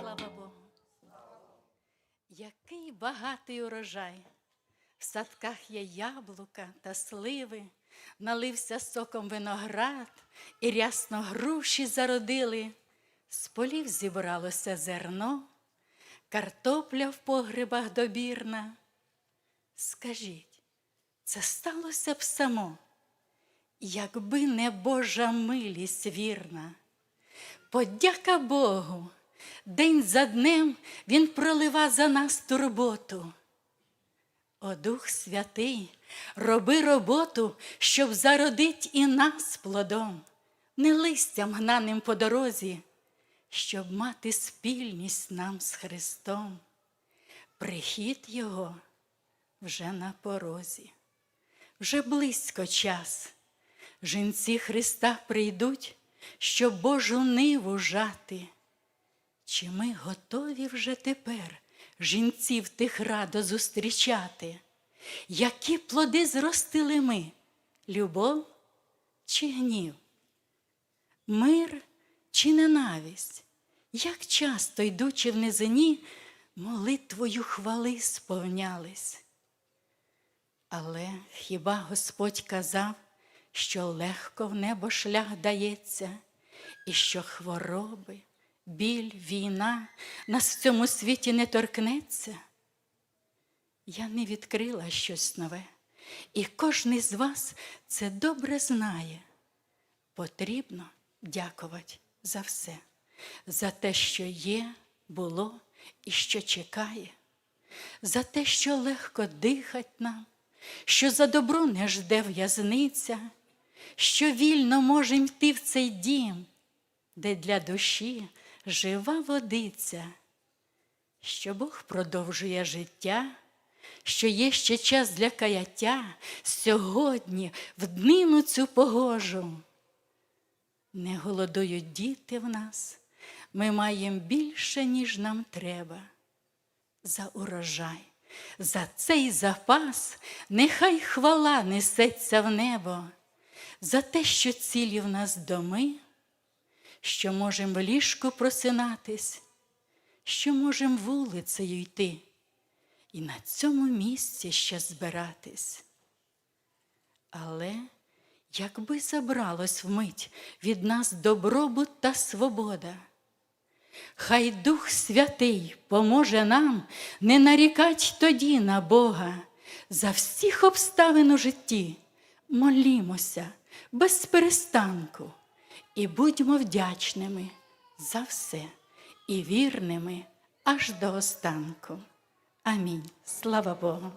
Слава Богу. Який багатий урожай. В садках є яблука та сливи, налився соком виноград, і рясно груші зародили, з полів зібралося зерно, картопля в погребах добірна. Скажіть, це сталося б само, якби не Божа милість вірна. Подяка Богу, день за днем Він пролива за нас турботу. О Дух Святий, роби роботу, щоб зародить і нас плодом, не листям гнаним по дорозі, щоб мати спільність нам з Христом. Прихід Його вже на порозі, вже близько час. Жінці Христа прийдуть, щоб Божу ниву жати. Чи ми готові вже тепер жінців тих радо зустрічати? Які плоди зростили ми? Любов чи гнів? Мир чи ненависть? Як часто, йдучи в низині, молитвою хвали сповнялись? Але хіба Господь казав, що легко в небо шлях дається, і що хвороби, біль, війна. Нас в цьому світі не торкнеться? Я не відкрила щось нове, і кожний з вас це добре знає. Потрібно дякувати за все, за те, що є, було і що чекає, за те, що легко дихать нам, що за добро не жде в'язниця, що вільно можем йти в цей дім, де для душі жива водиця, що Бог продовжує життя, що є ще час для каяття сьогодні, в днину цю погожу. Не голодують діти в нас, ми маємо більше, ніж нам треба. За урожай, за цей запас, нехай хвала несеться в небо, за те, що цілі в нас доми, що можем в ліжку просинатись, що можем вулицею йти, і на цьому місці ще збиратись. Але якби забралось вмить від нас добробут та свобода, хай Дух Святий поможе нам не нарікать тоді на Бога за всіх обставин у житті. Молімося без перестанку і будьмо вдячними за все і вірними аж до останку. Амінь. Слава Богу.